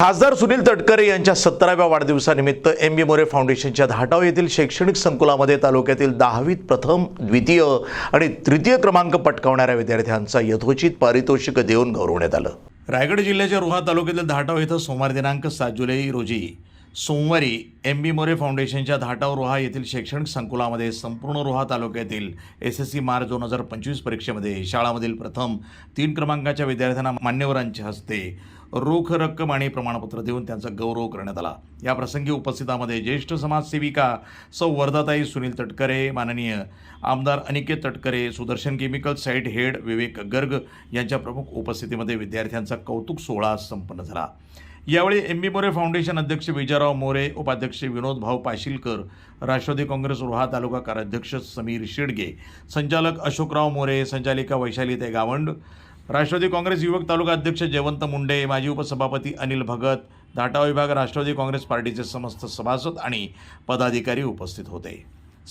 खासदार सुनील तटकरे यांच्या सत्तराव्या वाढदिवसानिमित्त एम बी मोरे फाउंडेशनच्या धाटाव येथील शैक्षणिक संकुलामध्ये तालुक्यातील दहावीत प्रथम द्वितीय आणि तृतीय क्रमांक पटकावणाऱ्या विद्यार्थ्यांचा यथोचित पारितोषिक देऊन गौरवण्यात आलं. रायगड जिल्ह्याच्या रोहा तालुक्यातील धाटाव इथं सोमवार दिनांक सात जुलै रोजी सोमवारी एम बी मोरे फाउंडेशनच्या धाटाव रोहा येथील शैक्षणिक संकुलामध्ये संपूर्ण रोहा तालुक्यातील एस एस सी मार्च दोन हजार पंचवीस परीक्षेमध्ये शाळामधील प्रथम तीन क्रमांकाच्या विद्यार्थ्यांना मान्यवरांच्या हस्ते रोख रक्कम आणि प्रमाणपत्र देऊन त्यांचा गौरव करण्यात आला. या प्रसंगी उपस्थितामध्ये ज्येष्ठ समाजसेविका सौ. वर्धाताई सुनील तटकरे माननीय आमदार Aniket Tatkare Sudarshan chemical site head Vivek Garg यांच्या प्रमुख उपस्थितीमध्ये विद्यार्थ्यांचा कौतुक सोहळा संपन्न झाला. यावेळी एम. बी. मोरे फाउंडेशन अध्यक्ष विजयराव मोरे उपाध्यक्ष विनोद भाऊ पाशीलकर राष्ट्रवादी काँग्रेस रोहा तालुका कार्याध्यक्ष समीर शेडगे संचालक अशोकराव मोरे संचालिका वैशालीताई गावंड राष्ट्रवादी काँग्रेस युवक तालुका अध्यक्ष जयवंत मुंडे माजी उपसभापती अनिल भगत धाटा विभाग राष्ट्रवादी काँग्रेस पार्टीचे समस्त सभासद आणि पदाधिकारी उपस्थित होते.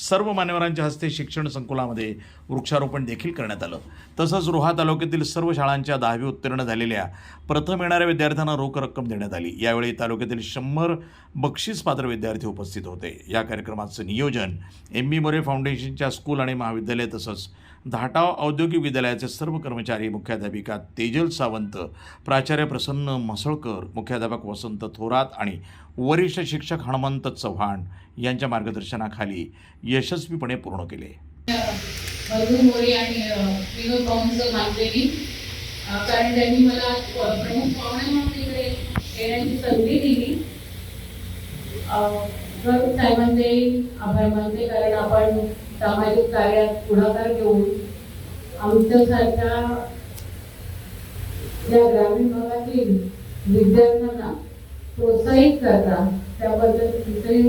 सर्व मान्यवरांच्या हस्ते शिक्षण संकुलामध्ये वृक्षारोपण देखील करण्यात आलं. तसंच रोहा तालुक्यातील सर्व शाळांच्या दहावी उत्तीर्ण झालेल्या प्रथम येणाऱ्या विद्यार्थ्यांना रोख रक्कम देण्यात आली. यावेळी तालुक्यातील शंभर बक्षीस पात्र विद्यार्थी उपस्थित होते. या कार्यक्रमाचं नियोजन एम. बी. मोरे फाउंडेशनच्या स्कूल आणि महाविद्यालय तसंच धाटाव औद्योगिक विद्यालयाचे सर्व कर्मचारी मुख्याध्यापिका तेजल सावंत प्राचार्य प्रसन्न म्हसळकर मुख्याध्यापक वसंत थोरात आणि वरिष्ठ शिक्षक हनुमंत चव्हाण यांच्या मार्गदर्शनाखाली यशस्वीपणे पूर्ण केले. कारण त्यांनी मला प्रमुख पाहुणे म्हणून इकडे येण्याची संधी दिली. साहेबांचे आभार मानते कारण आपण सामाजिक कार्यात पुढाकार घेऊन आमच्यासारख्या या ग्रामीण भागातील विद्यार्थ्यांना प्रोत्साहित करता त्याबद्दल तिथे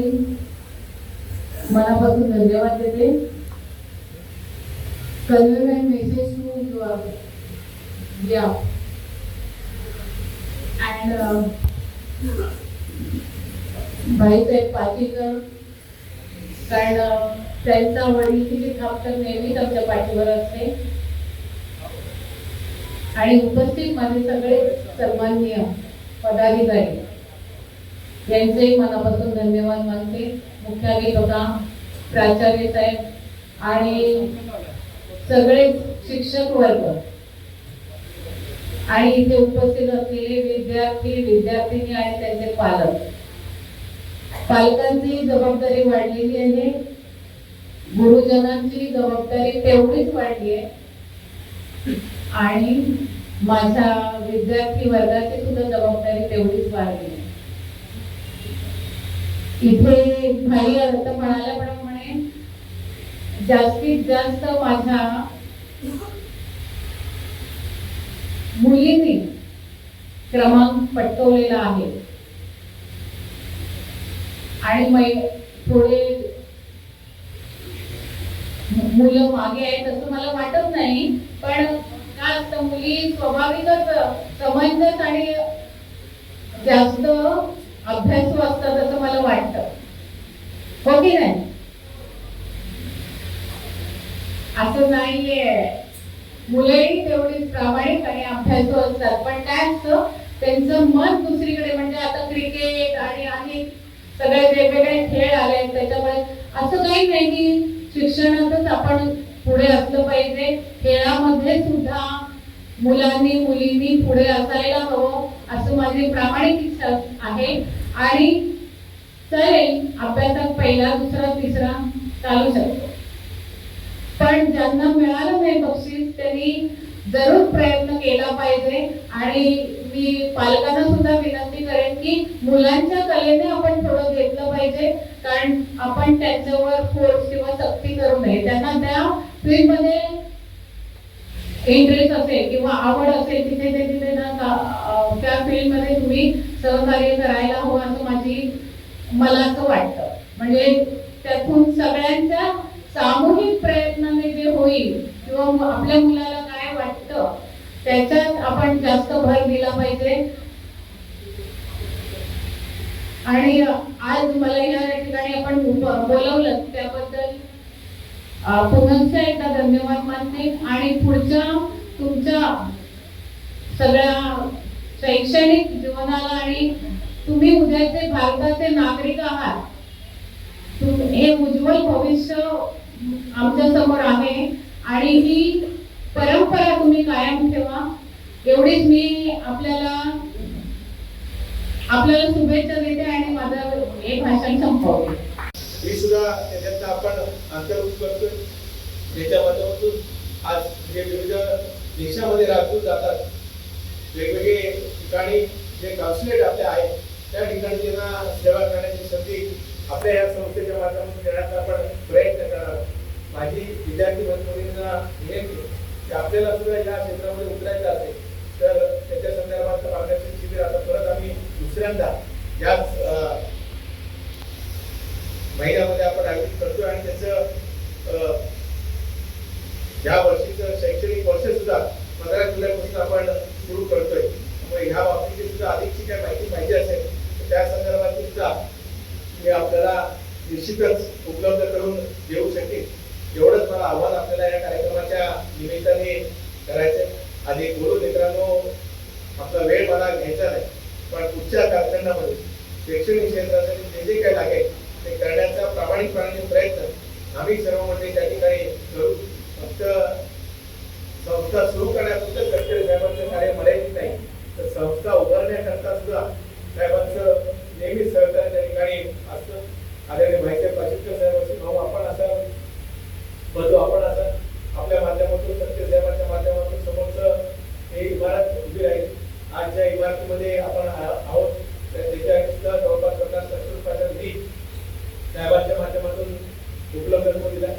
मनापासून धन्यवाद देते. convey message message to your yeah and uh, Bhaisaheb Patikar कारण अं, त्यांचा वडीलची थाप तर नेहमीच आमच्या पाठीवर असते. आणि उपस्थित माझे सगळे सन्माननीय पदाधिकारी यांचेही मनापासून धन्यवाद मानते. मुख्याध्यापिका प्राचार्य साहेब आणि सगळे शिक्षक वर्ग आणि इथे उपस्थित असलेले विद्यार्थी विद्यार्थिनी आणि त्यांचे पालक. पालकांची जबाबदारी वाढलेली आहे. गुरुजनांची जबाबदारी तेवढीच वाढली आहे आणि माझ्या विद्यार्थी वर्गाची सुद्धा जबाबदारी तेवढीच वाढली आहे इथे भाई अर्थ म्हणाल्याप्रमाणे जास्तीत जास्त माझ्या मुलींनी क्रमांक पटकवलेला आहे. आणि मै थोडे मुलं मागे आहेत असं मला वाटत नाही. पण काय असतं मुली स्वाभाविकच समंजस आणि जास्त अभ्यासू असतात असं मला वाटतं. हो की नाही? असं नाहीये. मुलंही तेवढीच प्रामाणिक आणि अभ्यासू असतात. पण काय असतं त्यांचं मन दुसरीकडे म्हणजे आता क्रिकेट आणि आणि सगळे वेगवेगळे खेळ आले त्याच्यामुळे असं काही नाही की शिक्षणातच आपण पुढे असलं पाहिजे. खेळामध्ये सुद्धा मुलांनी मुलींनी पुढे असायला हवं असं माझी प्रामाणिक इच्छा आहे. आणि चालेल अभ्यासात पहिला दुसरा तिसरा चालू शकतो. पण ज्यांना मिळालं नाही बक्षीस त्यांनी जरूर प्रयत्न केला पाहिजे. आणि मी पालकांना सुद्धा विनंती करेन की मुलांच्या कलेने आपण थोडं घेतलं पाहिजे. कारण आपण त्यांच्यावर फोर्स किंवा सक्ती करू नये. त्यांना त्या फील्डमध्ये इंटरेस्ट असेल किंवा आवड असेल तिथे ते तिथे ना त्या फील्डमध्ये तुम्ही सहकार्य करायला हवं असं माझी मला असं वाटतं. म्हणजे त्यातून सगळ्यांच्या सामूहिक प्रयत्नाने जे होईल किंवा आपल्या मुलाला त्याच्यात आपण जास्त भर दिला पाहिजे. आणि आज मला या ठिकाणी आपण बोलवलं त्याबद्दल पुनश्च एकदा धन्यवाद मानते. आणि पुढच्या तुमच्या सगळ्या शैक्षणिक जीवनाला आणि तुम्ही उद्याचे भारताचे नागरिक आहात हे उज्ज्वल भविष्य आमच्यासमोर आहे. आणि ही परंपरा तुम्ही कायम ठेवा. एवढीच मी आपल्याला आपल्याला शुभेच्छा देते आणि माझं हे भाषण संपवते. मी सुद्धा त्याच्यात आपण अंतर्भूत करतोय. त्याच्या माध्यमातून आज जे विविध देशामध्ये राबून जातात. वेगवेगळे ठिकाणी जे कॉन्सुलेट आपले आहेत त्या ठिकाणी त्यांना सेवा करण्याची संधी आपल्या या संस्थेच्या माध्यमातून देण्याचा आपण प्रयत्न करणार माझी विद्यार्थी बंधूंना विनंती की आपल्याला सुद्धा या क्षेत्रामध्ये उतरायचं असेल तर त्याच्या संदर्भात मार्गदर्शन शिबिर आता परत आम्ही दुसऱ्यांदा याच महिन्यामध्ये आपण आयोजित करतोय आणि त्याचं अं, या वर्षीचं शैक्षणिक वर्ष सुद्धा पंधरा जुलैपासून आपण सुरू करतोय. त्यामुळे ह्या बाबतीची सुद्धा अधिकची काय माहिती पाहिजे असेल तर त्या संदर्भात सुद्धा मी आपल्याला निश्चितच उपलब्ध करून एवढंच मला आव्हान आपल्याला या कार्यक्रमाच्या निमित्ताने करायचंय. आधी गुरु मित्रांनो आपला वेळ मला घ्यायचा नाही पण पुढच्या कालखंडामध्ये शैक्षणिक क्षेत्रासाठी जे जे काही लागेल ते करण्याचा प्रामाणिकपणाने प्रयत्न आम्ही सर्व मंडळी त्या ठिकाणी करू. फक्त संस्था सुरू करण्यापुरतं गडकरी साहेबांचं कार्य मर्यादित नाही तर संस्था उभारण्याकरता सुद्धा साहेबांचं नेहमीच सहकार्य त्या ठिकाणी असतं आदरणीय भाईसाहेब पाचितकर साहेबांचे भाऊ आपण असं बंधू आपण असं आपल्या माध्यमातून सत्य साहेबांच्या माध्यमातून समोरचं हे इमारत उभी राहील आज ज्या इमारतीमध्ये आपण आ- आहोत त्या- त्याच्या सुद्धा जवळपास पन्नास सत्तर रुपयाचा निधी साहेबांच्या माध्यमातून उपलब्ध करून दिला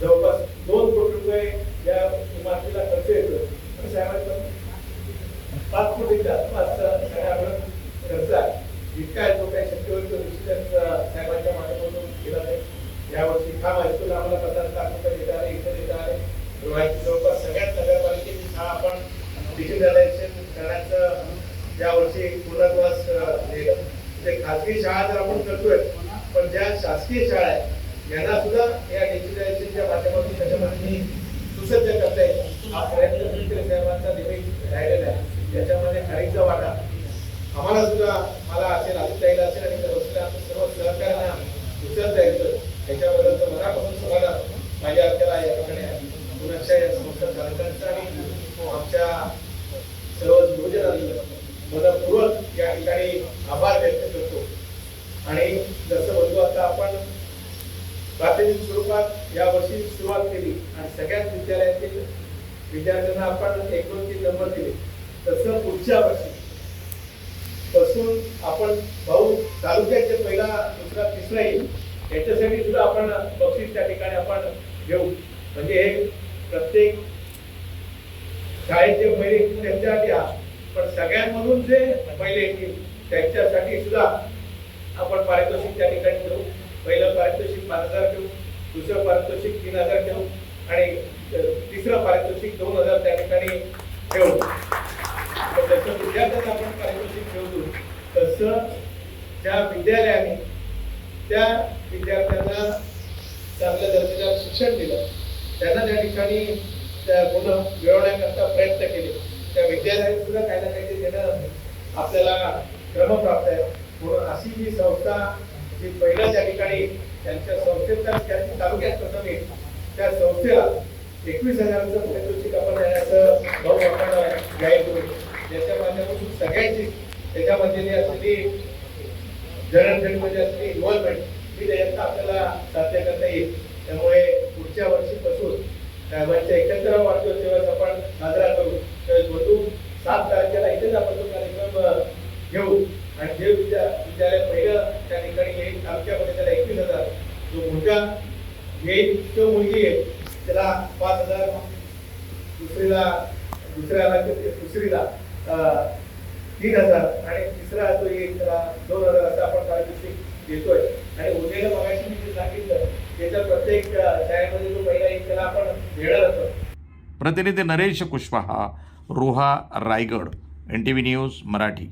जवळपास दोन कोटी रुपये या इमारतीला खर्च येतो पण साहेबांचा पाच कोटीच्या आसपास सगळ्यावर खर्च आहे इतका जो काही शक्य होईल तो निश्चितच अं, साहेबांच्या माध्यमातून केला जाईल यावर्षी खाम हायस्कूल आम्हाला पन्नास लाख रुपये देत आले इथे देत आले रोहाची जवळपास सगळ्यात नगरपालिकेची शाळा आपण डिजिटलायझेशन करण्याचं यावर्षी पूर्णत्वास अं, दिलं ते खाजगी शाळा तर आपण करतोय पण ज्या शासकीय शाळा आहेत यांना सुद्धा या डिजिटलायझेशनच्या माध्यमातून त्याच्यामध्ये सुसज्ज करता येईल हा प्रयत्न मुख्यमंत्री साहेबांचा नेहमी राहिलेला आहे. याच्यामध्ये खारीचा वाटा. आम्हाला सुद्धा मला असेल अजित असेल आणि सर्व सहकार्यांना उचलता येतं. त्याच्याबद्दल तर मनापासून तुम्हाला माझ्या आपल्याला या ठिकाणी पुण्याच्या या संस्था चालकांचा आणि आमच्या सर्व नियोजनाचं मनपूर्वक या ठिकाणी आभार व्यक्त करतो. आणि जसं म्हणतो आता आपण प्रातिनिधिक स्वरूपात या वर्षी सुरुवात केली आणि सगळ्याच विद्यालयातील विद्यार्थ्यांना आपण एक दोन तीन नंबर दिले. तसं पुढच्या वर्षी पासून आपण भाऊ तालुक्याचे पहिला दुसरा तिसरा येईल. याच्यासाठी सुद्धा आपण बक्षीस त्या ठिकाणी आपण घेऊ. म्हणजे हे प्रत्येक शाळेचे पहिले त्यांच्यासाठी हा. पण सगळ्यांमधून जे पहिले येतील त्यांच्यासाठी सुद्धा आपण पारितोषिक त्या ठिकाणी घेऊ पहिलं पारितोषिक पाच हजार ठेवू दुसरं पारितोषिक तीन हजार ठेवू आणि तिसरं पारितोषिक दोन हजार त्या ठिकाणी ठेवू जसं विद्यार्थ्यांना आपण पारितोषिक ठेवतो तसं ज्या विद्यालयाने त्या विद्यार्थ्यांना चांगल्या दर्जाचं शिक्षण दिलं त्यांना त्या ठिकाणी त्या गुण मिळवण्याकरता प्रयत्न केले. त्या विद्यालयाने सुद्धा काही ना काहीतरी देणं आपल्याला क्रमप्राप्त आहे. म्हणून अशी जी संस्था जे पहिलं त्या ठिकाणी त्यांच्या संस्थेचा त्यांच्या तालुक्यात प्रथमे त्या संस्थेला एकवीस हजारांचं पारितोषिक आपण देण्याचं भाऊ आपण जाहीर करू. त्याच्या माध्यमातून सगळ्यांची त्याच्यामध्ये जी असलेली जडणघडणमध्ये असलेली इन्व्हॉल्वमेंट ही त्याच्यात आपल्याला साध्य करता येईल. त्यामुळे पुढच्या वर्षीपासून साहेबांच्या एकत्र वाढदिवस दिवस आपण साजरा करू. तर बंधू सात तारखेला इथेच आपण तो कार्यक्रम घेऊ. आणि जे विद्या विद्यालय पहिलं त्या ठिकाणी येईल तालुक्यामध्ये त्याला एकवीस हजार जो मुलगी आहे त्याला पाच हजार दुसरीला दुसऱ्याला दुसरीला तीन हजार आणि तिसरा तो एक त्याला दोन हजार असं आपण पारितोषिक देतोय. आणि उद्याला मगाशी मी जे सांगितलं त्याच्या प्रत्येक शाळेमध्ये जो पहिला एक त्याला आपण देणार असतो प्रतिनिधी Naresh Kushwaha Roha Raigad N T V news Marathi.